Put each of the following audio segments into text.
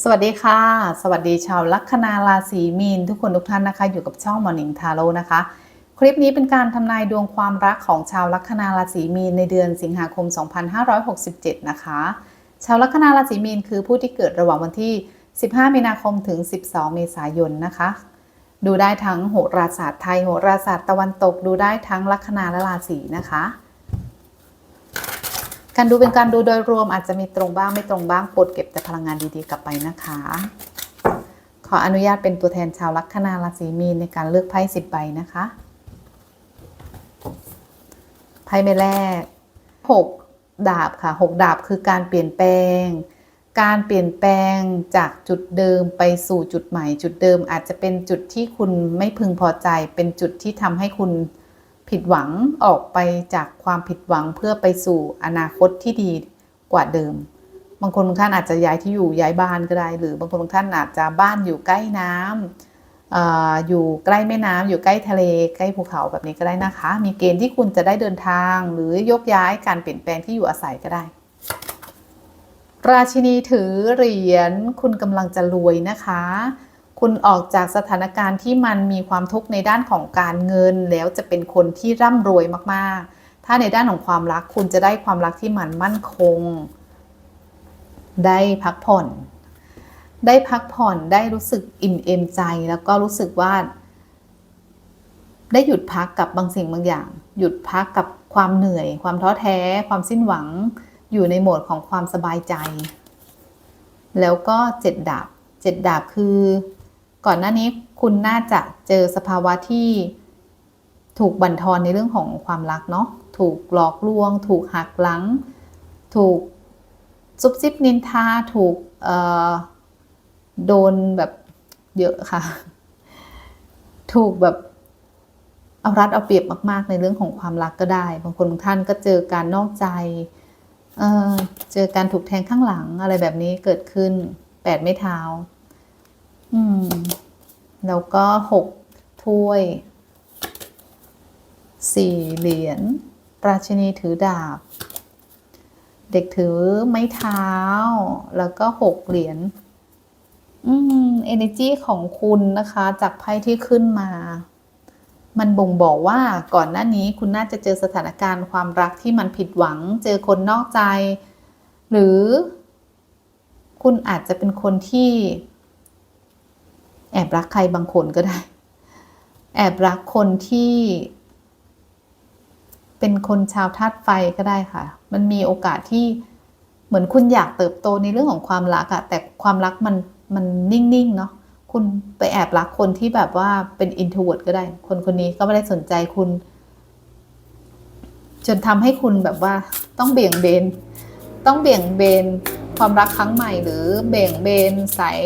สวัสดีค่ะ สวัสดีชาวลัคนาราศีมีน ทุกคนทุกท่านนะคะ อยู่กับช่อง Morning t a r o นะคะ คลิปนี้เป็นการทำนายดวงความรักของชาวลัคนาราศีมีนในเดือนสิงหาคม 2567 นะคะ ชาวลัคนาราศีมีนคือผู้ที่เกิดระหว่างวันที่ 15 มีนาคมถึง 12 เมษายนนะคะ ดูได้ทั้งโหราศาสตร์ไทยโหราศาสตร์ตะวันตก ดูได้ทั้งลัคนาและราศีนะคะ การดูเป็นการดูโดยรวมอาจจะมีตรงบ้างไม่ตรงบ้างโปรดเก็บแต่พลังงานดีๆกลับไปนะคะ ขออนุญาตเป็นตัวแทนชาวลัคนาราศีมีนในการเลือกไพ่สิบใบนะคะไพ่ใบแรกหกดาบค่ะหกดาบคือการเปลี่ยนแปลง การเปลี่ยนแปลงจากจุดเดิมไปสู่จุดใหม่ จุดเดิมอาจจะเป็นจุดที่คุณไม่พึงพอใจ เป็นจุดที่ทำให้คุณ ผิดหวังออกไปจากความผิดหวังเพื่อไปสู่อนาคตที่ดีกว่าเดิม บางคนบางท่านอาจจะย้ายที่อยู่ย้ายบ้านก็ได้ หรือบางคนบางท่านอาจจะบ้านอยู่ใกล้น้ำเอยู่ใกล้แม่น้ำอยู่ใกล้ทะเลใกล้ภูเขาแบบนี้ก็ได้นะคะ มีเกณฑ์ที่คุณจะได้เดินทาง หรือยกย้ายการเปลี่ยนแปลงที่อยู่อาศัยก็ได้ ราชินีถือเหรียญคุณกำลังจะรวยนะคะ คุณออกจากสถานการณ์ที่มันมีความทุกข์ในด้านของการเงิน แล้วจะเป็นคนที่ร่ำรวยมากๆ ถ้าในด้านของความรักคุณจะได้ความรักที่มันมั่นคง ได้พักผ่อน ได้พักผ่อนได้รู้สึกอิ่มเอมใจ แล้วก็รู้สึกว่าได้หยุดพักกับบางสิ่งบางอย่าง หยุดพักกับความเหนื่อย ความท้อแท้ ความสิ้นหวัง อยู่ในโหมดของความสบายใจ แล้วก็เจ็ดดาบเจ็ดดาบคือ ก่อนหน้านี้คุณน่าจะเจอสภาวะที่ถูกบั่นทอนในเรื่องของความรักเนาะ ถูกหลอกลวง ถูกหักหลัง ถูกซุบซิบนินทา ถูกโดนแบบเยอะค่ะ ถูกแบบเอารัดเอาเปรียบมากๆ ในเรื่องของความรักก็ได้ บางคนบางท่านก็เจอการนอกใจเเจอการถูกแทงข้างหลังอะไรแบบนี้เกิดขึ้นแปดไม่เท้า อืม แล้วก็หกถ้วยสี่เหรียญราชินีถือดาบ เด็กถือไม้เท้า แล้วก็หกเหรียญอืม energy ของคุณนะคะ จากไพ่ที่ขึ้นมา มันบ่งบอกว่าก่อนหน้านี้คุณน่าจะเจอสถานการณ์ความรักที่มันผิดหวัง เจอคนนอกใจ หรือ คุณอาจจะเป็นคนที่ แอบรักใครบางคนก็ได้ แอบรักคนที่ เป็นคนชาวธาตุไฟก็ได้ค่ะ มันมีโอกาสที่เหมือนคุณอยากเติบโตในเรื่องของความรักอะแต่ความรักมันมันนิ่งๆเนาะคุณไปแอบรักคนที่แบบว่าเป็นอินทวิร์ดก็ได้ คนคนนี้ก็ไม่ได้สนใจคุณ จนทำให้คุณแบบว่าต้องเบี่ยงเบน ต้องเบี่ยงเบนความรักครั้งใหม่หรือเบี่ยงเบนสาย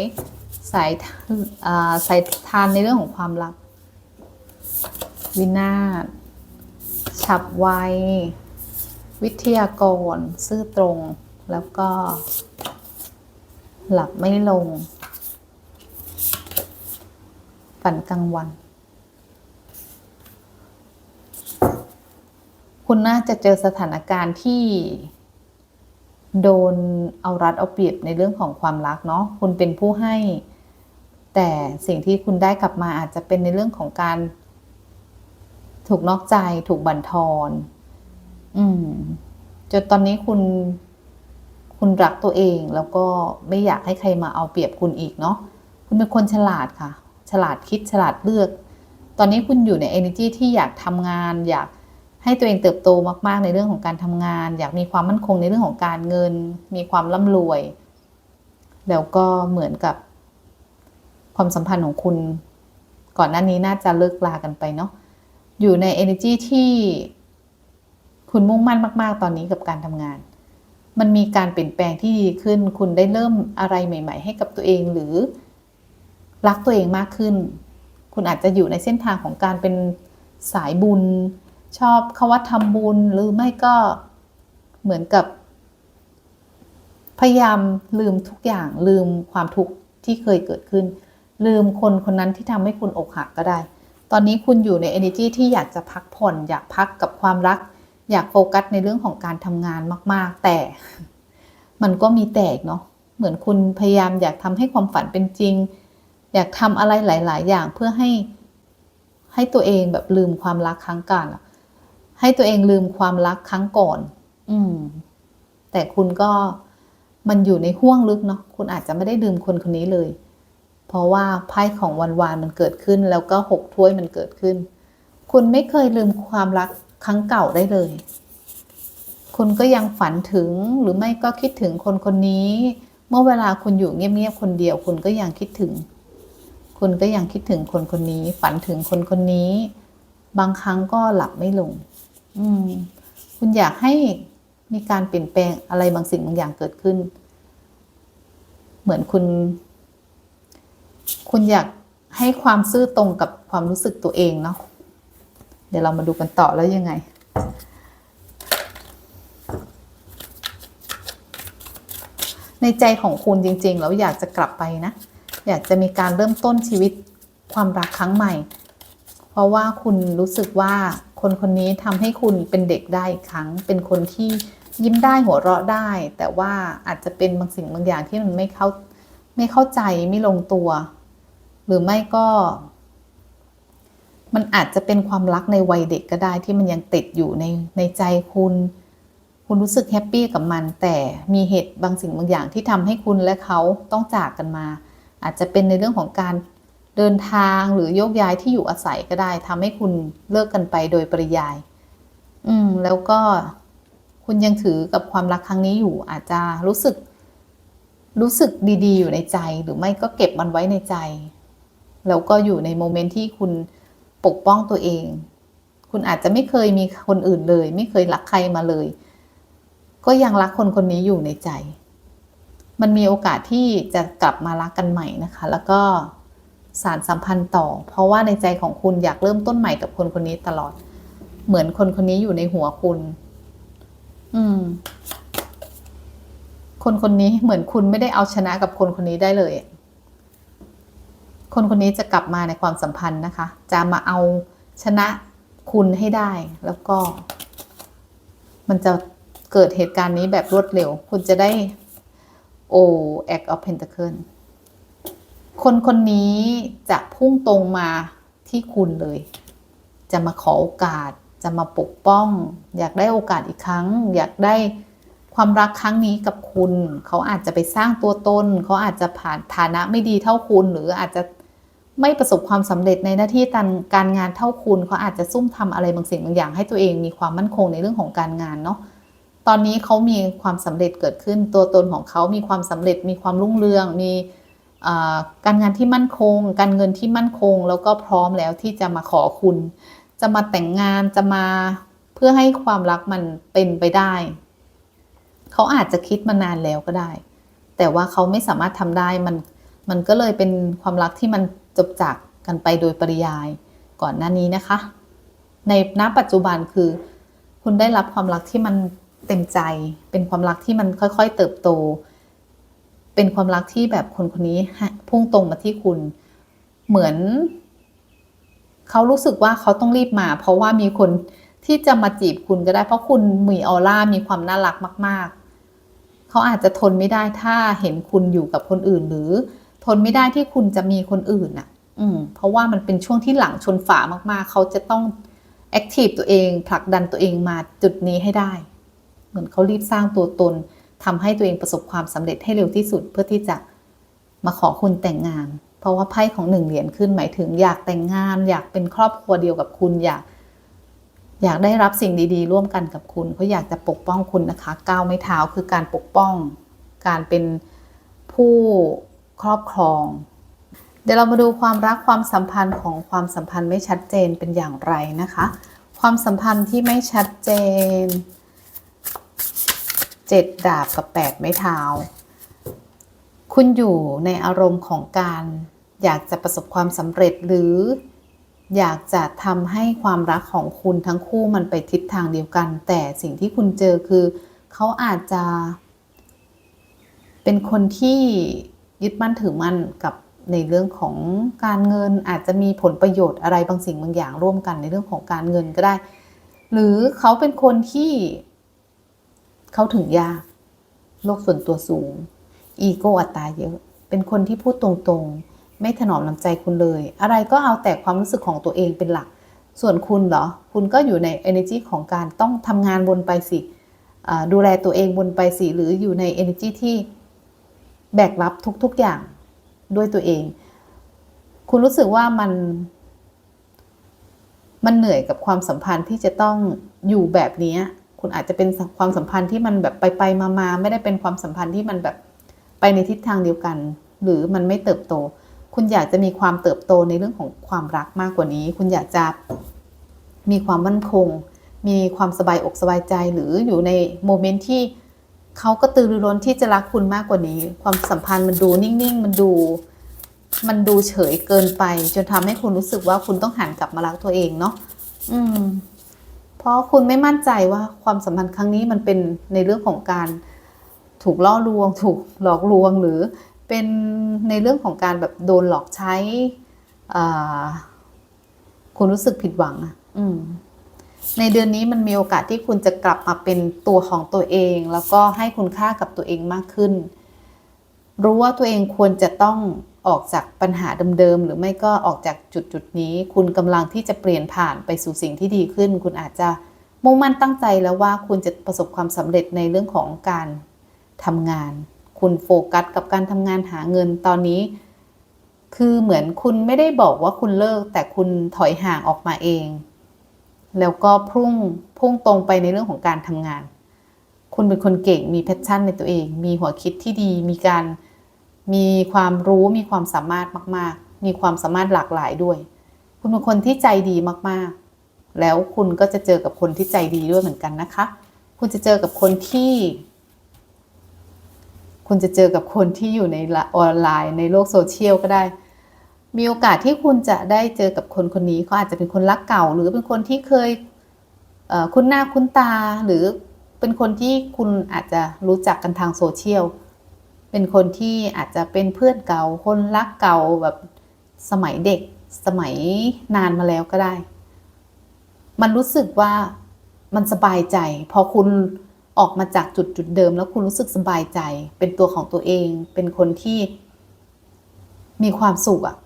สายสายทานในเรื่องของความรัก วินาศฉับไว วิทยากร ซื่อตรง แล้วก็ หลับไม่ลง ฝันกลางวัน คุณน่าจะเจอสถานการณ์ที่โดนเอารัดเอาเปรียบในเรื่องของความรักเนาะคุณเป็นผู้ให้ แต่สิ่งที่คุณได้กลับมาอาจจะเป็นในเรื่องของการ ถูกนอกใจถูกบั่นทอนอืมจนตอนนี้คุณคุณรักตัวเองแล้วก็ไม่อยากให้ใครมาเอาเปรียบคุณอีกเนาะคุณเป็นคนฉลาดค่ะ ฉลาดคิดฉลาดเลือก ตอนนี้คุณอยู่ใน energy ที่อยากทำงาน อยากให้ตัวเองเติบโตมากๆ ในเรื่องของการทำงาน อยากมีความมั่นคงในเรื่องของการเงิน มีความร่ำรวย แล้วก็เหมือนกับ ความสัมพันธ์ของคุณ ก่อนหน้านี้น่าจะเลิกลากันไปเนาะอยู่ใน energy ที่คุณมุ่งมั่นมาก ๆ ตอนนี้กับการทำงาน มันมีการเปลี่ยนแปลงที่ดีขึ้น คุณได้เริ่มอะไรใหม่ ๆ ให้กับตัวเองหรือรักตัวเองมากขึ้น คุณอาจจะอยู่ในเส้นทางของการเป็นสายบุญ ชอบคาวัดทำบุญหรือไม่ก็เหมือนกับ พยายามลืมทุกอย่างลืมความทุกข์ที่เคยเกิดขึ้น ลืมคนคนนั้นที่ทำให้คุณอกหักก็ได้ ตอนนี้คุณอยู่ใน energy ที่อยากจะพักผ่อน อยากพักกับความรัก อยากโฟกัสในเรื่องของการทำงานมาก ๆ แต่ มันก็มีแตกเนาะ เหมือนคุณพยายามอยากทำให้ความฝันเป็นจริง อยากทำอะไรหลาย ๆ อย่างเพื่อให้ ให้ตัวเองแบบลืมความรักครั้งก่อนให้ตัวเองลืมความรักครั้งก่อน อืม แต่คุณก็มันอยู่ในห่วงลึกเนาะ คุณอาจจะไม่ได้ลืมคนคนนี้เลย เพราะว่าไพ่ของวันวานมันเกิดขึ้น แล้วก็หกถ้วยมันเกิดขึ้น คุณไม่เคยลืมความรักครั้งเก่าได้เลย คุณก็ยังฝันถึงหรือไม่ก็คิดถึงคนคนนี้ เมื่อเวลาคุณอยู่เงียบๆคนเดียว คุณก็ยังคิดถึง คุณก็ยังคิดถึงคนคนนี้ ฝันถึงคนคนนี้ บางครั้งก็หลับไม่ลง อืม คุณอยากให้มีการเปลี่ยนแปลงอะไรบางสิ่งบางอย่างเกิดขึ้น เหมือนคุณ คุณอยากให้ความซื่อตรงกับความรู้สึกตัวเองเนาะเดี๋ยวเรามาดูกันต่อแล้วยังไง ในใจของคุณจริงๆแล้วอยากจะกลับไปนะ อยากจะมีการเริ่มต้นชีวิตความรักครั้งใหม่ เพราะว่าคุณรู้สึกว่าคนคนนี้ทำให้คุณเป็นเด็กได้อีกครั้ง เป็นคนที่ยิ้มได้หัวเราะได้ แต่ว่าอาจจะเป็นบางสิ่งบางอย่างที่มันไม่เข้าไม่เข้าใจไม่ลงตัว หรือไม่ก็ มันอาจจะเป็นความรักในวัยเด็กก็ได้ที่มันยังติดอยู่ในในใจคุณ คุณรู้สึกแฮปปี้กับมัน แต่มีเหตุบางสิ่งบางอย่างที่ทำให้คุณและเขาต้องจากกันมา อาจจะเป็นในเรื่องของการเดินทางหรือโยกย้ายที่อยู่อาศัยก็ได้ทำให้คุณเลิกกันไปโดยปริยาย อืม แล้วก็คุณยังถือกับความรักครั้งนี้อยู่ อาจจะรู้สึก รู้สึกดีๆ อยู่ในใจ หรือไม่ก็เก็บมันไว้ในใจ แล้วก็อยู่ในโมเมนต์ที่คุณปกป้องตัวเอง คุณอาจจะไม่เคยมีคนอื่นเลย ไม่เคยรักใครมาเลย ก็ยังรักคนคนนี้อยู่ในใจ มันมีโอกาสที่จะกลับมารักกันใหม่นะคะ แล้วก็สารสัมพันธ์ต่อ เพราะว่าในใจของคุณอยากเริ่มต้นใหม่กับคนคนนี้ตลอด เหมือนคนคนนี้อยู่ในหัวคุณ อืม คนคนนี้เหมือนคุณไม่ได้เอาชนะกับคนคนนี้ได้เลย คนคนนี้จะกลับมาในความสัมพันธ์นะคะ จะมาเอาชนะคุณให้ได้ แล้วก็ มันจะเกิดเหตุการณ์นี้แบบรวดเร็ว คุณจะได้โอ Act of Pentacle คนคนนี้จะพุ่งตรงมาที่คุณเลย จะมาขอโอกาส จะมาปกป้อง อยากได้โอกาสอีกครั้ง อยากได้ความรักครั้งนี้กับคุณ เขาอาจจะไปสร้างตัวตน เขาอาจจะผ่านฐานะไม่ดีเท่าคุณ หรืออาจจะ ไม่ประสบความสำเร็จในหน้าที่การงานเท่าคุณเขาอาจจะซุ่มทำอะไรบางสิ่งบางอย่าง ให้ตัวเองมีความมั่นคงในเรื่องของการงานเนาะตอนนี้เขามีความสำเร็จเกิดขึ้นตัวตนของเขามีความสำเร็จ มีความรุ่งเรือง มีการงานที่มั่นคง การเงินที่มั่นคง แล้วก็พร้อมแล้วที่จะมาขอคุณ จะมาแต่งงานจะมาเพื่อให้ความรักมันเป็นไปได้ เขาอาจจะคิดมานานแล้วก็ได้ แต่ว่าเขาไม่สามารถทำได้มันมันก็เลยเป็นความรักที่มัน จบจากกันไปโดยปริยายก่อนหน้านี้นะคะ ในณปัจจุบันคือ คุณได้รับความรักที่มันเต็มใจ เป็นความรักที่มันค่อย ๆ เติบโต เป็นความรักที่แบบคนคนนี้พุ่งตรงมาที่คุณเหมือน เขารู้สึกว่าเขาต้องรีบมา เพราะว่ามีคนที่จะมาจีบคุณก็ได้ เพราะคุณมีออร่ามีความน่ารักมาก ๆ เขาอาจจะทนไม่ได้ถ้าเห็นคุณอยู่กับคนอื่นหรือ ทนไม่ได้ที่คุณจะมีคนอื่นน่ะ อืม เพราะว่ามันเป็นช่วงที่หลังชนฝามากๆ เขาจะต้องแอคทีฟตัวเองผลักดันตัวเองมาจุดนี้ให้ได้ เหมือนเขารีบสร้างตัวตนทำให้ตัวเองประสบความสำเร็จให้เร็วที่สุดเพื่อที่จะมาขอคุณแต่งงาน เพราะว่าไพ่ของหนึ่งเหรียญขึ้นหมายถึงอยากแต่งงาน อยากเป็นครอบครัวเดียวกับคุณอยาก อยากได้รับสิ่งดีๆ ร่วมกันกับคุณเขาอยากจะปกป้องคุณนะคะก้าวไม่เท้าคือการปกป้อง การเป็นผู้ ครอบครอง เดี๋ยวเรามาดูความรักความสัมพันธ์ของความสัมพันธ์ไม่ชัดเจนเป็นอย่างไรนะคะ ความสัมพันธ์ที่ไม่ชัดเจนเจ็ดดาบกับแปดไม้เท้าคุณอยู่ในอารมณ์ของการอยากจะประสบความสำเร็จหรืออยากจะทำให้ความรักของคุณทั้งคู่มันไปทิศทางเดียวกัน แต่สิ่งที่คุณเจอคือ เขาอาจจะ เป็นคนที่ ยึดมั่นถือมั่นกับในเรื่องของการเงินอาจจะมีผลประโยชน์อะไรบางสิ่งบางอย่างร่วมกันในเรื่องของการเงินก็ได้ หรือเขาเป็นคนที่เขาถึงยากโลกส่วนตัวสูง อีโก้อัตตาเยอะ เป็นคนที่พูดตรงๆ ไม่ถนอมน้ำใจคุณเลย อะไรก็เอาแต่ความรู้สึกของตัวเองเป็นหลัก ส่วนคุณเหรอ คุณก็อยู่ใน energy ของการต้องทำงานบนไปสิดูแลตัวเองบนไปสิหรืออยู่ใน energy ที่ แบกรับทุกๆอย่างด้วยตัวเอง คุณรู้สึกว่ามัน มันเหนื่อยกับความสัมพันธ์ที่จะต้องอยู่แบบนี้คุณอาจจะเป็นความสัมพันธ์ที่มันแบบไปไปมามาไม่ได้เป็นความสัมพันธ์ที่มันแบบไปในทิศทางเดียวกัน หรือมันไม่เติบโต คุณอยากจะมีความเติบโตในเรื่องของความรักมากกว่านี้ คุณอยากจะมีความมั่นคง มีความสบายอกสบายใจหรืออยู่ในโมเมนต์ที่ เขาก็ตือรือร้นที่จะรักคุณมากกว่านี้ ความสัมพันธ์มันดูนิ่งๆ มันดู มันดูเฉยเกินไป จนทำให้คุณรู้สึกว่าคุณต้องหันกลับมารักตัวเองเนาะอืม เพราะคุณไม่มั่นใจว่าความสัมพันธ์ครั้งนี้มันเป็นในเรื่องของการถูกล่อลวง ถูกหลอกลวงหรือเป็นในเรื่องของการแบบโดนหลอกใช้ คุณรู้สึกผิดหวังอะ อืม ในเดือนนี้มันมีโอกาสที่คุณจะกลับมาเป็นตัวของตัวเอง แล้วก็ให้คุณค่ากับตัวเองมากขึ้น รู้ว่าตัวเองควรจะต้องออกจากปัญหาเดิมๆหรือไม่ก็ออกจากจุดจุดๆนี้ คุณกำลังที่จะเปลี่ยนผ่านไปสู่สิ่งที่ดีขึ้น คุณอาจจะมุ่งมั่นตั้งใจแล้วว่าคุณจะประสบความสำเร็จในเรื่องของการทำงาน คุณโฟกัสกับการทำงานหาเงินตอนนี้ คือเหมือนคุณไม่ได้บอกว่าคุณเลิกแต่คุณถอยห่างออกมาเอง แล้วก็พุ่งพุ่งตรงไปในเรื่องของการทำงาน คุณเป็นคนเก่งมีแพชชั่นในตัวเอง มีหัวคิดที่ดี มีการมีความรู้มีความสามารถมาก ๆ มีความสามารถหลากหลายด้วย คุณเป็นคนที่ใจดีมากๆ แล้วคุณก็จะเจอกับคนที่ใจดีด้วยเหมือนกันนะคะ คุณจะเจอกับคนที่ คุณจะเจอกับคนที่อยู่ในออนไลน์ในโลกโซเชียลก็ได้ มีโอกาสที่คุณจะได้เจอกับคนคนนี้เขาอาจจะเป็นคนรักเก่า หรือเป็นคนที่เคยเคุ้นหน้าคุ้นตา หรือเป็นคนที่คุณอาจจะรู้จักกันทางโซเชียล เป็นคนที่อาจจะเป็นเพื่อนเก่า คนรักเก่าแบบสมัยเด็ก สมัยนานมาแล้วก็ได้ มันรู้สึกว่ามันสบายใจ พอคุณออกมาจากจุดจุดเดิม แล้วคุณรู้สึกสบายใจ เป็นตัวของตัวเอง เป็นคนที่มีความสุขอะ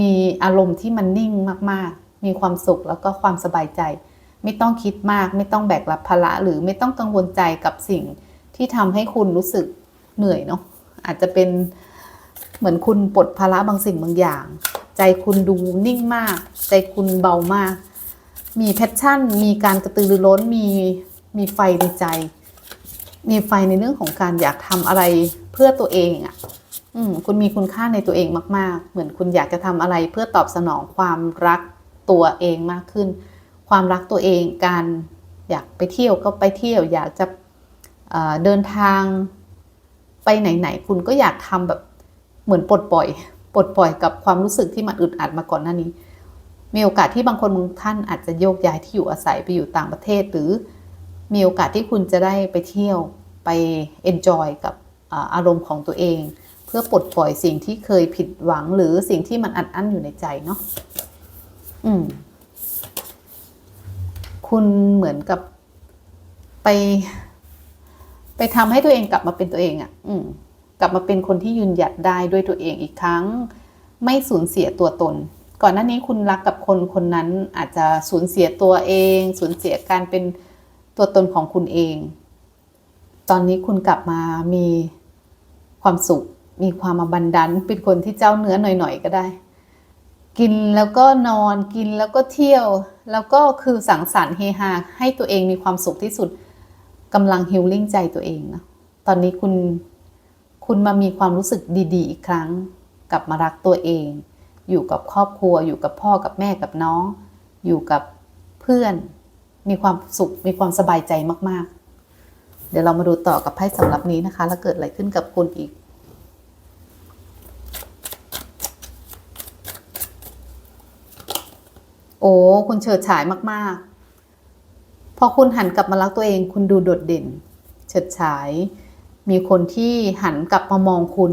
มีอารมณ์ที่มันนิ่งมากๆ มีความสุขแล้วก็ความสบายใจ ไม่ต้องคิดมาก ไม่ต้องแบกรับภาระหรือไม่ต้องกังวลใจกับสิ่งที่ทำให้คุณรู้สึกเหนื่อยเนาะอาจจะเป็นเหมือนคุณปลดภาระบางสิ่งบางอย่าง ใจคุณดูนิ่งมาก ใจคุณเบามาก มีแพชชั่น มีการกระตือรือร้นมีมีไฟในใจ มีไฟในเรื่องของการอยากทำอะไรเพื่อตัวเองอะ่ะ คุณมีคุณค่าในตัวเองมาก ๆ เหมือนคุณอยากจะทำอะไรเพื่อตอบสนองความรักตัวเองมากขึ้น ความรักตัวเองการอยากไปเที่ยวก็ไปเที่ยว อยากจะเเดินทางไปไหน ๆ คุณก็อยากทำแบบเหมือนปลดปล่อย ปลดปล่อยกับความรู้สึกที่มันอึดอัดมาก่อนหน้านี้ มีโอกาสที่บางคนบางท่านอาจจะโยกย้ายที่อยู่อาศัยไปอยู่ต่างประเทศ หรือมีโอกาสที่คุณจะได้ไปเที่ยวไป enjoy กับอารมณ์ของตัวเอง เพื่อปลดปล่อยสิ่งที่เคยผิดหวังหรือสิ่งที่มันอัดอั้นอยู่ในใจเนาะอืม คุณเหมือนกับไป ไปทำให้ตัวเองกลับมาเป็นตัวเองอะ่ะ อืม กลับมาเป็นคนที่ยืนหยัดได้ด้วยตัวเองอีกครั้ง ไม่สูญเสียตัวตน ก่อนหน้านี้คุณรักกับคนคนนั้นอาจจะสูญเสียตัวเอง สูญเสียการเป็นตัวตนของคุณเอง ตอนนี้คุณกลับมามีความสุข มีความอบันดันเป็นคนที่เจ้าเนื้อหน่อยๆก็ได้ กินแล้วก็นอนกินแล้วก็เที่ยว แล้วก็คือสังสรรค์เฮฮาให้ตัวเองมีความสุขที่สุดกำลังฮิลลิ่งใจตัวเองนะตอนนี้คุณคุณมามีความรู้สึกดีๆ อีกครั้ง กลับมารักตัวเอง อยู่กับครอบครัว อยู่กับพ่อกับแม่กับน้อง อยู่กับเพื่อน มีความสุขมีความสบายใจมากๆ เดี๋ยวเรามาดูต่อกับไพ่สำหรับนี้นะคะ แล้วเกิดอะไรขึ้นกับคุณอีก โอ้คุณเฉิดฉายมากๆ พอคุณหันกลับมารักตัวเอง คุณดูโดดเด่น เฉิดฉาย มีคนที่หันกลับมามองคุณ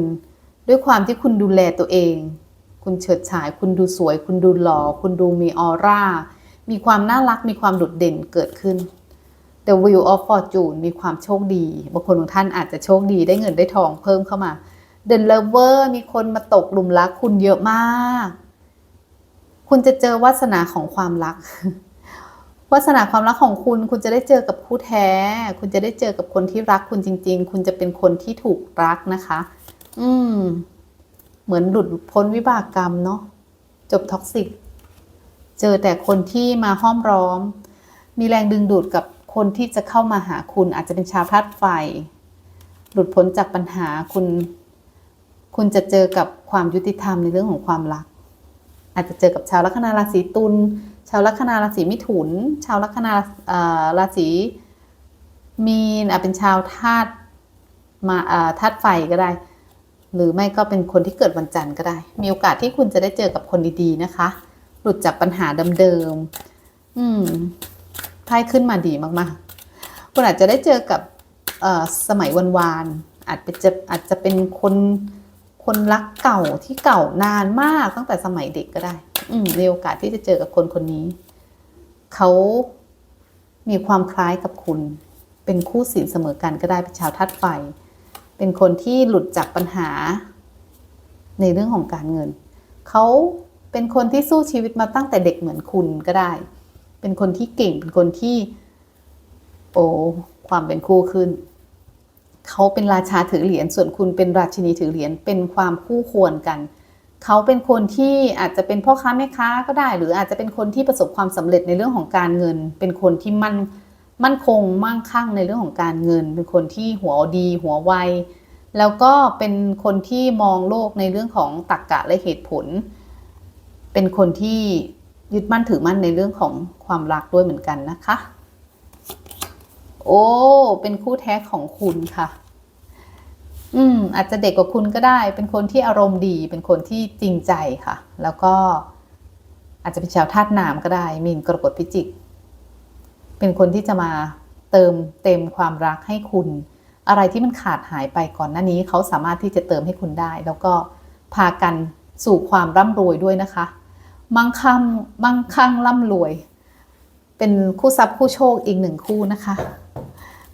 ด้วยความที่คุณดูแลตัวเอง คุณเฉิดฉาย คุณดูสวย คุณดูหล่อ คุณดูมีออร่า มีความน่ารัก มีความโดดเด่นเกิดขึ้น The Wheel of Fortune มีความโชคดี บางคนของท่านอาจจะโชคดีได้เงินได้ทองเพิ่มเข้ามา The Lover มีคนมาตกหลุมรักคุณเยอะมาก คุณจะเจอวาสนาของความรัก วาสนาความรักของคุณ คุณจะได้เจอกับคู่แท้ คุณจะได้เจอกับคนที่รักคุณจริง ๆ คุณจะเป็นคนที่ถูกรักนะคะ อืม เหมือนหลุดพ้นวิบากกรรมเนาะ จบท็อกซิก เจอแต่คนที่มาห้อมร้อม มีแรงดึงดูดกับคนที่จะเข้ามาหาคุณ อาจจะเป็นชาวธาตุไฟ หลุดพ้นจากปัญหาคุณ คุณจะเจอกับความยุติธรรมในเรื่องของความรัก อาจจะเจอกับชาวลัคนาราศีตุล ชาวลัคนาราศีมิถุน ชาวลัคนาราศีมีนอาจเป็นชาวธาตุมาธาตุไฟก็ได้ หรือไม่ก็เป็นคนที่เกิดวันจันทร์ก็ได้ มีโอกาสที่คุณจะได้เจอกับคนดีๆนะคะ หลุดจากปัญหาเดิมๆอืมไพ่ขึ้นมาดีมากๆ คุณอาจจะได้เจอกับสมัยวันวานๆอาจเป็นจะอาจจะเป็นคน คนรักเก่าที่เก่านานมากตั้งแต่สมัยเด็กก็ได้ อืมมีโอกาสที่จะเจอกับคนคนนี้ เขามีความคล้ายกับคุณ เป็นคู่สินเสมอกันก็ได้เป็นชาวธาตุไฟ เป็นคนที่หลุดจากปัญหา ในเรื่องของการเงิน เขาเป็นคนที่สู้ชีวิตมาตั้งแต่เด็กเหมือนคุณก็ได้ เป็นคนที่เก่ง เป็นคนที่ โอ้ ความเป็นคู่ขึ้น เขาเป็นราชาถือเหรียญส่วนคุณเป็นราชินีถือเหรียญเป็นความคู่ควรกัน เขาเป็นคนที่อาจจะเป็นพ่อค้าแม่ค้าก็ได้ หรืออาจจะเป็นคนที่ประสบความสำเร็จในเรื่องของการเงิน เป็นคนที่มั่นมั่นคงมั่งคั่งในเรื่องของการเงิน เป็นคนที่หัวดี หัวไวแล้วก็เป็นคนที่มองโลกในเรื่องของตรรกะและเหตุผล เป็นคนที่ยึดมั่นถือมั่นในเรื่องของความรักด้วยเหมือนกันนะคะ โอ้ เป็นคู่แท้ของคุณค่ะ อืม อาจจะเด็กกว่าคุณก็ได้ เป็นคนที่อารมณ์ดี เป็นคนที่จริงใจค่ะ แล้วก็อาจจะเป็นชาวธาตุน้ำก็ได้ มีนกรกฎพิจิก เป็นคนที่จะมาเติมเต็มความรักให้คุณ อะไรที่มันขาดหายไปก่อนหน้านี้ เขาสามารถที่จะเติมให้คุณได้ แล้วก็พากันสู่ความร่ำรวยด้วยนะคะ มั่งคั่งมั่งคั่งร่ำรวย เป็นคู่ทรัพย์คู่โชคอีกหนึ่งคู่นะคะ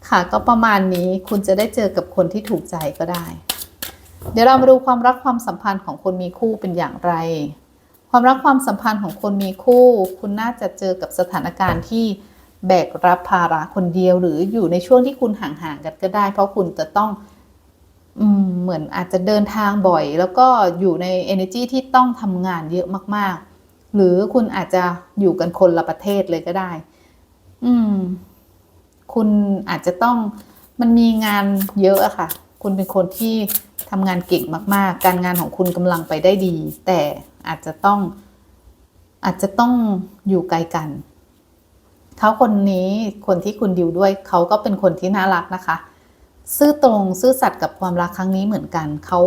ค่ะก็ประมาณนี้คุณจะได้เจอกับคนที่ถูกใจก็ได้ เดี๋ยวเรามาดูความรักความสัมพันธ์ของคนมีคู่เป็นอย่างไร ความรักความสัมพันธ์ของคนมีคู่ คุณน่าจะเจอกับสถานการณ์ที่แบกรับภาระคนเดียวหรืออยู่ในช่วงที่คุณห่างๆกันก็ได้ เพราะคุณจะต้องอเหมือนอาจจะเดินทางบ่อย แล้วก็อยู่ใน energy ที่ต้องทำงานเยอะมากๆ หรือคุณอาจจะอยู่กันคนละประเทศเลยก็ได้ อืม คุณอาจจะต้องมันมีงานเยอะอะค่ะ คุณเป็นคนที่ทำงานเก่งมาก ๆ การงานของคุณกำลังไปได้ดี แต่อาจจะต้องอาจจะต้องอยู่ไกลกันเขาคนนี้คนที่คุณดิวด้วยเขาก็เป็นคนที่น่ารักนะคะ ซื่อตรงซื่อสัตย์กับความรักครั้งนี้เหมือนกันเขา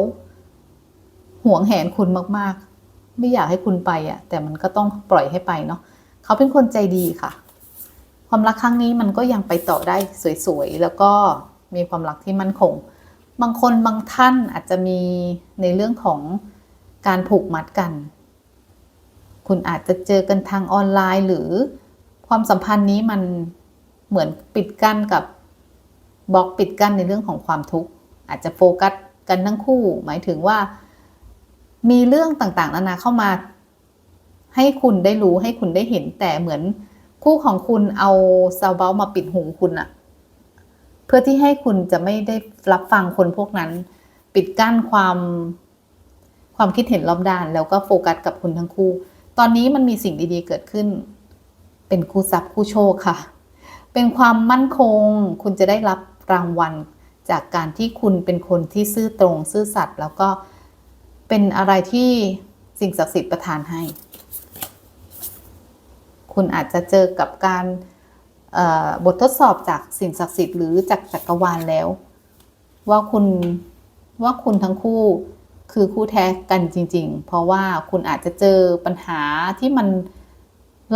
หวงแหนคุณมากๆ ไม่อยากให้คุณไปอะ แต่มันก็ต้องปล่อยให้ไปเนาะเขาเป็นคนใจดีค่ะ ความรักครั้งนี้มันก็ยังไปต่อได้สวยๆ แล้วก็มีความรักที่มั่นคง บางคนบางท่านอาจจะมีในเรื่องของการผูกมัดกัน คุณอาจจะเจอกันทางออนไลน์หรือความสัมพันธ์นี้มันเหมือนปิดกั้นกับบล็อกปิดกั้นในเรื่องของความทุกข์ อาจจะโฟกัสกันทั้งคู่ หมายถึงว่า มีเรื่องต่างๆนานาเข้ามา ให้คุณได้รู้ให้คุณได้เห็นแต่เหมือน คู่ของคุณเอาซาวเบลมาปิดหูคุณอะเพื่อที่ให้คุณจะไม่ได้รับฟังคนพวกนั้น ปิดกั้นความความคิดเห็นรอบด้าน แล้วก็โฟกัสกับคุณทั้งคู่ ตอนนี้มันมีสิ่งดีๆเกิดขึ้น เป็นคู่ทรัพย์คู่โชคค่ะ เป็นความมั่นคง คุณจะได้รับรางวัลจากการที่คุณเป็นคนที่ซื่อตรง ซื่อสัตย์แล้วก็เป็นอะไรที่สิ่งศักดิ์สิทธิ์ประทานให้ คุณอาจจะเจอกับการบททดสอบจากสิ่งศักดิ์สิทธิ์หรือจากจักรวาลแล้ว ว่าคุณว่าคุณทั้งคู่คือคู่แท้กันจริง ๆ เพราะว่าคุณอาจจะเจอปัญหาที่มัน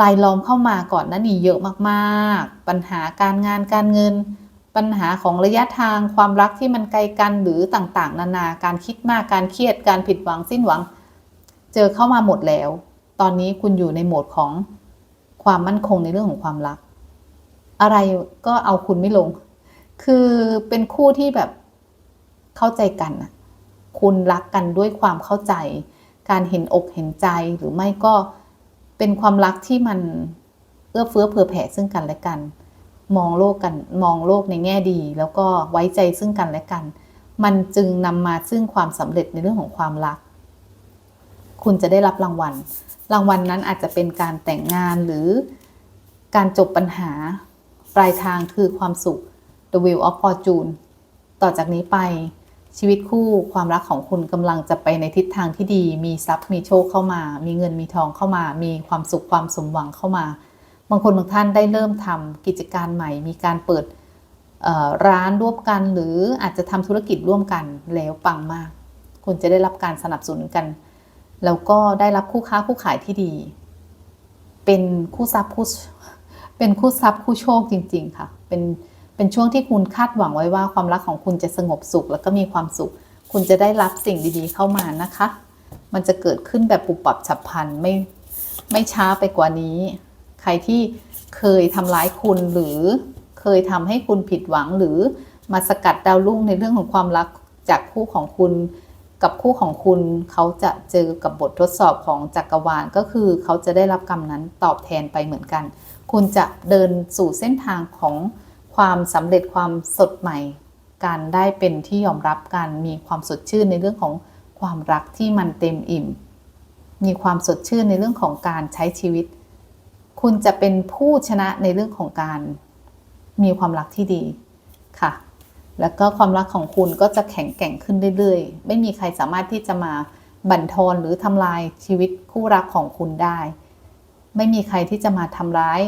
ลายล้อมเข้ามาก่อนหน้านี้เยอะมากๆ ปัญหาการงานการเงิน ปัญหาของระยะทางความรักที่มันไกลกันหรือต่างๆ นานาการคิดมากการเครียดการผิดหวังสิ้นหวัง เจอเข้ามาหมดแล้ว ตอนนี้คุณอยู่ในโหมดของ ความมั่นคงในเรื่องของความรัก อะไรก็เอาคุณไม่ลง คือเป็นคู่ที่แบบเข้าใจกันนะคุณรักกันด้วยความเข้าใจ การเห็นอกเห็นใจหรือไม่ก็เป็นความรักที่มันเอื้อเฟื้อเผื่อแผ่ซึ่งกันและกัน มองโลกกันมองโลกในแง่ดี แล้วก็ไว้ใจซึ่งกันและกัน มันจึงนำมาซึ่งความสำเร็จในเรื่องของความรัก คุณจะได้รับรางวัล รางวัลนนั้นอาจจะเป็นการแต่งงานหรือการจบปัญหาปลายทางคือความสุข The Wheel of Fortune ต่อจากนี้ไปชีวิตคู่ความรักของคุณกำลังจะไปในทิศทางที่ดี มีทรัพย์มีโชคเข้ามา มีเงินมีทองเข้ามา มีความสุขความสมหวังเข้ามา บางคนบางท่านได้เริ่มทำกิจการใหม่ มีการเปิดร้านร่วมกัน หรืออาจจะทำธุรกิจร่วมกันแล้วปังมาก คุณจะได้รับการสนับสนุนกัน แล้วก็ได้รับคู่ค้าคู่ขายที่ดี เป็นคู่ทรัพย์คู่เป็นคู่ทรัพย์คู่โชคจริง ๆ ค่ะ เป็นเป็นช่วงที่คุณคาดหวังไว้ว่าความรักของคุณจะสงบสุข แล้วก็มีความสุข คุณจะได้รับสิ่งดีๆเข้ามานะคะ มันจะเกิดขึ้นแบบปุบปับฉับพลันไม่ไม่ช้าไปกว่านี้ ใครที่เคยทำร้ายคุณหรือเคยทำให้คุณผิดหวังหรือมาสกัดดาวรุ่งในเรื่องของความรักจากคู่ของคุณ กับคู่ของคุณเขาจะเจอกับบททดสอบของจักรวาลก็คือเขาจะได้รับกรรมนั้นตอบแทนไปเหมือนกัน คุณจะเดินสู่เส้นทางของความสำเร็จความสดใหม่ การได้เป็นที่ยอมรับการมีความสดชื่นในเรื่องของความรักที่มันเต็มอิ่ม มีความสดชื่นในเรื่องของการใช้ชีวิต คุณจะเป็นผู้ชนะในเรื่องของการมีความรักที่ดีค่ะ แล้วก็ความรักของคุณก็จะแข็งแกร่งขึ้นเรื่อยๆ ไม่มีใครสามารถที่จะมาบั่นทอนหรือทำลายชีวิตคู่รักของคุณได้ ไม่มีใครที่จะมาทำร้าย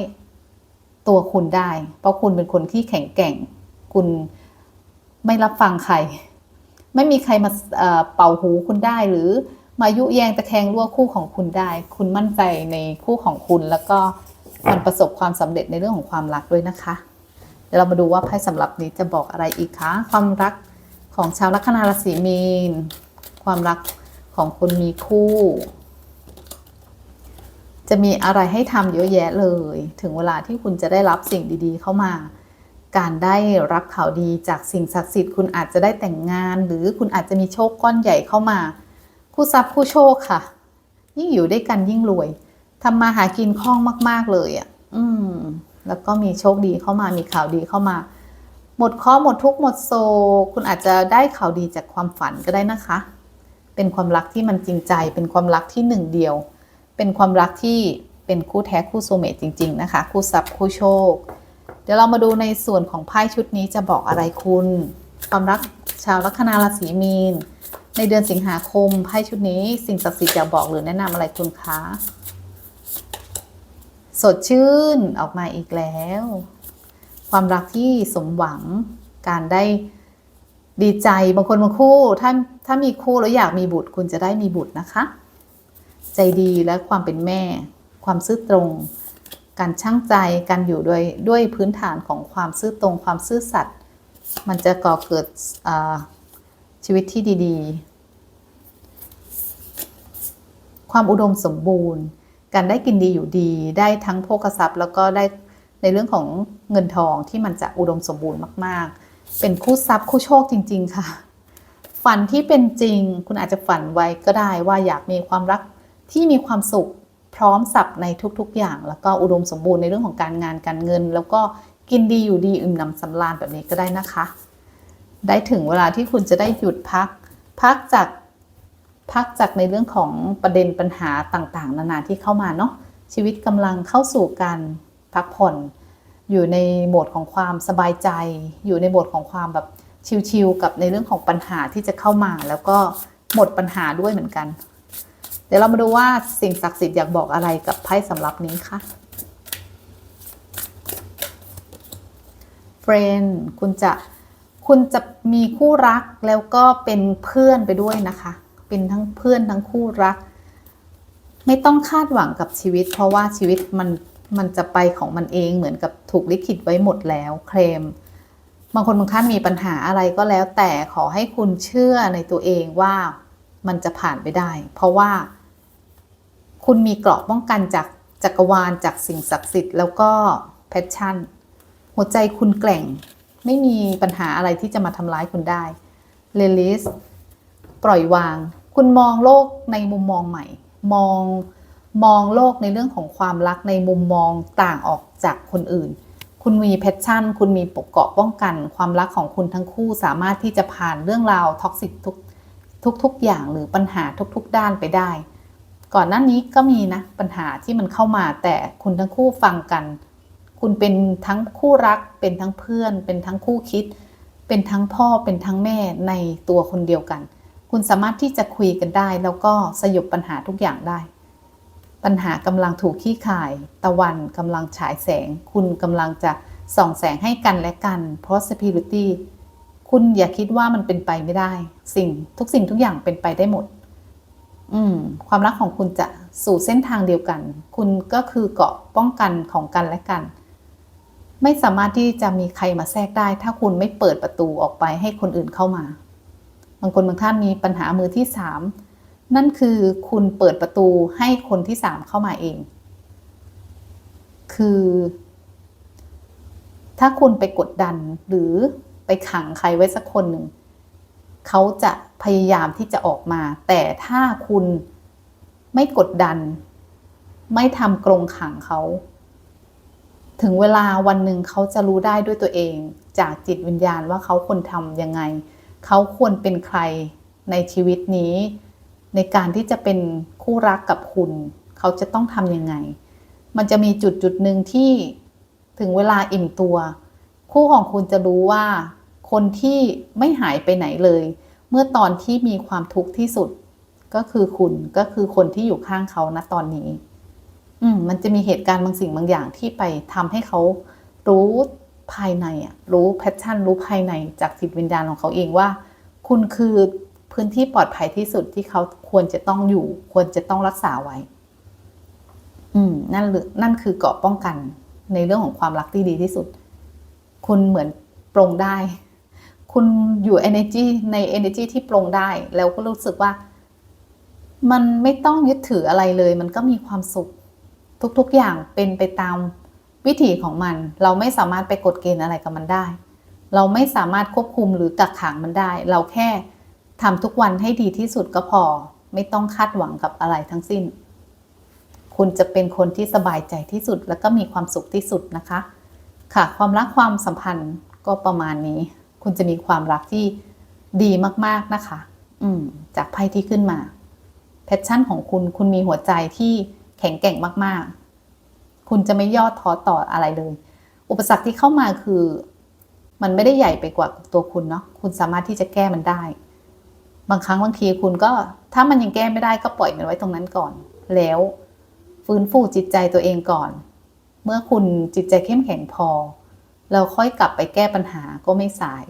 ตัวคุณได้ เพราะคุณเป็นคนที่แข็งแกร่ง คุณไม่รับฟังใคร ไม่มีใครมาเป่าหูคุณได้หรือมายุแยงตะแคงรั่วคู่ของคุณได้ คุณมั่นใจในคู่ของคุณ แล้วก็มันประสบความสำเร็จในเรื่องของความรักด้วยนะคะ เดี๋ยวเรามาดูว่าไพ่สำหรับนี้จะบอกอะไรอีกคะ ความรักของชาวลัคนาราศีมีน ความรักของคนมีคู่ จะมีอะไรให้ทำเยอะแยะเลย ถึงเวลาที่คุณจะได้รับสิ่งดีๆ เข้ามา การได้รับข่าวดีจากสิ่งศักดิ์สิทธิ์คุณอาจจะได้แต่งงาน หรือคุณอาจจะมีโชคก้อนใหญ่เข้ามา คู่ทรัพย์คู่โชคค่ะ ยิ่งอยู่ด้วยกันยิ่งรวยทำมาหากินคล่องมาก ๆเลยอะ่ะ อืม แล้วก็มีโชคดีเข้ามามีข่าวดีเข้ามา หมดข้อหมดทุกหมดโซคุณอาจจะได้ข่าวดีจากความฝันก็ได้นะคะ เป็นความรักที่มันจริงใจ เป็นความรักที่หนึ่งเดียว เป็นความรักที่เป็นคู่แท้คู่โซเมตจริง ๆ นะคะ คู่ทรัพย์คู่โชค เดี๋ยวเรามาดูในส่วนของไพ่ชุดนี้จะบอกอะไรคุณ ความรักชาวลัคนาราศีมีน ในเดือนสิงหาคมไพ่ชุดนี้สิ่งศักดิ์สิทธิ์จะบอกหรือแนะนำอะไรคุณคะ สดชื่นออกมาอีกแล้ว ความรักที่สมหวังการได้ดีใจบางคนบางคู่ถ้าถ้ามีคู่แล้วอยากมีบุตรคุณจะได้มีบุตรนะคะ ใจดีและความเป็นแม่ ความซื่อตรง การช่างใจการอยู่ด้วยด้วยพื้นฐานของความซื่อตรง ความซื่อสัตย์มันจะก่อเกิดชีวิตที่ดี ๆ ความอุดมสมบูรณ์ การได้กินดีอยู่ดีได้ทั้งโภคทรัพย์ แล้วก็ได้ในเรื่องของเงินทองที่มันจะอุดมสมบูรณ์มาก ๆ เป็นคู่ทรัพย์คู่โชคจริง ๆ ค่ะ ฝันที่เป็นจริง คุณอาจจะฝันไว้ก็ได้ว่าอยากมีความรักที่มีความสุขพร้อมสับในทุก ๆ อย่าง แล้วก็อุดมสมบูรณ์ในเรื่องของการงานการเงิน แล้วก็กินดีอยู่ดีอิ่มหนำสำราญแบบนี้ก็ได้นะคะ ได้ถึงเวลาที่คุณจะได้หยุดพัก พักจาก พักจากในเรื่องของประเด็นปัญหาต่างๆ นานาที่เข้ามาเนาะชีวิตกำลังเข้าสู่การพักผ่อน อยู่ในโหมดของความสบายใจ อยู่ในโหมดของความแบบชิลๆกับในเรื่องของปัญหาที่จะเข้ามา แล้วก็หมดปัญหาด้วยเหมือนกัน เดี๋ยวเรามาดูว่าสิ่งศักดิ์สิทธิ์อยากบอกอะไรกับไพ่สำหรับนี้ค่ะเฟรนคุณจะคุณจะมีคู่รักแล้วก็เป็นเพื่อนไปด้วยนะคะ เป็นทั้งเพื่อนทั้งคู่รัก ไม่ต้องคาดหวังกับชีวิต เพราะว่าชีวิตมันมันจะไปของมันเองเหมือนกับถูกลิขิตไว้หมดแล้วเคลมบางคนบางท่านมีปัญหาอะไรก็แล้ว แต่ขอให้คุณเชื่อในตัวเองว่ามันจะผ่านไปได้ เพราะว่า คุณมีเกราะป้องกันจากจักรวาลจากสิ่งศักดิ์สิทธิ์แล้วก็แพชชั่น หัวใจคุณแกร่ง ไม่มีปัญหาอะไรที่จะมาทำร้ายคุณได้เลลิส ปล่อยวาง คุณมองโลกในมุมมองใหม่ มองมองโลกในเรื่องของความรักในมุมมองต่างออกจากคนอื่น คุณมีแพชชั่น คุณมีปกเกาะป้องกัน ความรักของคุณทั้งคู่สามารถที่จะผ่านเรื่องราวท็อกซิกทุกทุกทุกอย่างหรือปัญหาทุกๆด้านไปได้ ก่อนหน้านี้ก็มีนะปัญหาที่มันเข้ามาแต่คุณทั้งคู่ฟังกัน คุณเป็นทั้งคู่รัก เป็นทั้งเพื่อน เป็นทั้งคู่คิด เป็นทั้งพ่อเป็นทั้งแม่ในตัวคนเดียวกัน คุณสามารถที่จะคุยกันได้ แล้วก็สยบปัญหาทุกอย่างได้ ปัญหากำลังถูกขี้คาย ตะวันกำลังฉายแสง คุณกำลังจะส่องแสงให้กันและกัน possibility คุณอย่าคิดว่ามันเป็นไปไม่ได้ สิ่งทุกสิ่งทุกอย่างเป็นไปได้หมด อืม ความรักของคุณจะสู่เส้นทางเดียวกัน คุณก็คือเกาะป้องกันของกันและกัน ไม่สามารถที่จะมีใครมาแทรกได้ ถ้าคุณไม่เปิดประตูออกไปให้คนอื่นเข้ามา บางคนบางท่านมีปัญหามือที่สามนั่นคือคุณเปิดประตูให้คนที่สามเข้ามาเอง คือ ถ้าคุณไปกดดันหรือไปขังใครไว้สักคนหนึ่งเขาจะพยายามที่จะออกมา แต่ถ้าคุณไม่กดดัน ไม่ทำกรงขังเขาถึงเวลาวันหนึ่งเขาจะรู้ได้ด้วยตัวเอง จากจิตวิญญาณว่าเขาควรทำยังไง เขาควรเป็นใครในชีวิตนี้ ในการที่จะเป็นคู่รักกับคุณ เขาจะต้องทำยังไง มันจะมีจุดจุดหนึ่งที่ถึงเวลาอิ่มตัว คู่ของคุณจะรู้ว่า คนที่ไม่หายไปไหนเลย เมื่อตอนที่มีความทุกข์ที่สุด ก็คือคุณก็คือคนที่อยู่ข้างเขาณตอนนี้ อืมมันจะมีเหตุการณ์บางสิ่งบางอย่างที่ไปทำให้เขารู้ ภายในอะรู้แพชชั่น รู้ภายในจากจิตวิญญาณของเขาเองว่า คุณคือพื้นที่ปลอดภัยที่สุดที่เขาควรจะต้องอยู่ ควรจะต้องรักษาไว้ อืม นั่นหรือนั่นคือเกราะป้องกันในเรื่องของความรักที่ดีที่สุด คุณเหมือนปรงได้ คุณอยู่ energy ใน energy ที่ปรงได้ แล้วก็รู้สึกว่า มันไม่ต้องยึดถืออะไรเลย มันก็มีความสุข ทุกๆอย่างเป็นไปตาม วิถีของมัน เราไม่สามารถไปกดเกณฑ์อะไรกับมันได้ เราไม่สามารถควบคุมหรือกักขังมันได้ เราแค่ทำทุกวันให้ดีที่สุดก็พอ ไม่ต้องคาดหวังกับอะไรทั้งสิ้น คุณจะเป็นคนที่สบายใจที่สุด แล้วก็มีความสุขที่สุดนะคะ ค่ะ ความรักความสัมพันธ์ก็ประมาณนี้ คุณจะมีความรักที่ดีมากๆนะคะ อืม จากไพ่ที่ขึ้นมาแพชชั่นของคุณ คุณมีหัวใจที่แข็งแกร่งมาก ๆ คุณจะไม่ย่อท้อต่ออะไรเลย อุปสรรคที่เข้ามาคือ มันไม่ได้ใหญ่ไปกว่าตัวคุณเนาะคุณสามารถที่จะแก้มันได้ บางครั้งบางทีคุณก็ถ้ามันยังแก้ไม่ได้ก็ปล่อยมันไว้ตรงนั้นก่อน แล้วฟื้นฟูจิตใจตัวเองก่อน เมื่อคุณจิตใจเข้มแข็งพอ เราค่อยกลับไปแก้ปัญหาก็ไม่สาย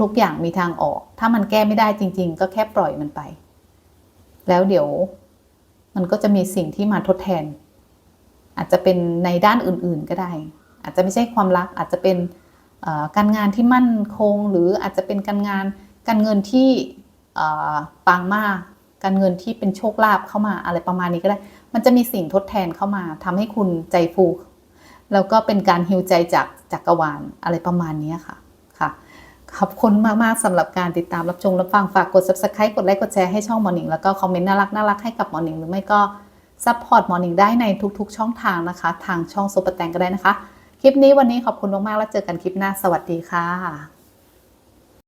ทุกๆอย่างมีทางออก ถ้ามันแก้ไม่ได้จริง ๆ ก็แค่ปล่อยมันไป แล้วเดี๋ยว มันก็จะมีสิ่งที่มาทดแทน อาจจะเป็นในด้านอื่นๆก็ได้ อาจจะไม่ใช่ความรักอาจจะเป็นการงานที่มั่นคง หรืออาจจะเป็นการงานการเงินที่ปังมาก การเงินที่เป็นโชคลาภเข้ามาอะไรประมาณนี้ก็ได้ มันจะมีสิ่งทดแทนเข้ามาทำให้คุณใจฟูแล้วก็เป็นการฮิวใจจากจักรวาลอะไรประมาณนี้ค่ะค่ะขอบคุณมากๆสำหรับการติดตามรับชมรับฟังฝากกด subscribe กดไลค์กดแชร์ให้ช่องหมอหนิงแล้วก็คอมเมนต์น่ารักน่ารักให้กับหมอหนิงหรือไม่ก็ ซัพพอร์ตมอหนิงได้ในทุกๆ ช่องทางนะคะ ทางช่องซุปเปอร์แตงก็ได้นะคะ คลิปนี้วันนี้ขอบคุณมากๆ แล้วเจอกันคลิปหน้าสวัสดีค่ะ